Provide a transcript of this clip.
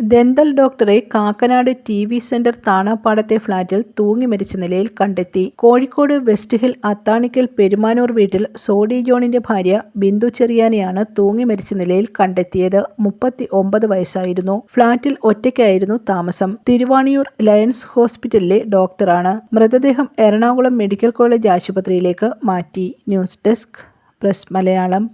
Dental ഡോക്ടറെ Kakkanad T V centre താണാപ്പാടത്തെ ഫ്ളാറ്റിൽ തൂങ്ങി മരിച്ച നിലയിൽ കണ്ടെത്തി. കോഴിക്കോട് വെസ്റ്റ് ഹിൽ അത്താണിക്കൽ പെരുമാനൂർ വീട്ടിൽ സോഡി ജോണിന്റെ ഭാര്യ ബിന്ദു ചെറിയാനെയാണ് തൂങ്ങി മരിച്ച നിലയിൽ കണ്ടെത്തിയത്. മുപ്പത്തി ഒമ്പത് വയസ്സായിരുന്നു. ഫ്ളാറ്റിൽ ഒറ്റയ്ക്കായിരുന്നു താമസം. തിരുവാണിയൂർ ലയൺസ് ഹോസ്പിറ്റലിലെ ഡോക്ടറാണ്. മൃതദേഹം എറണാകുളം മെഡിക്കൽ കോളേജ് ആശുപത്രിയിലേക്ക് മാറ്റി. News desk press Malayalam.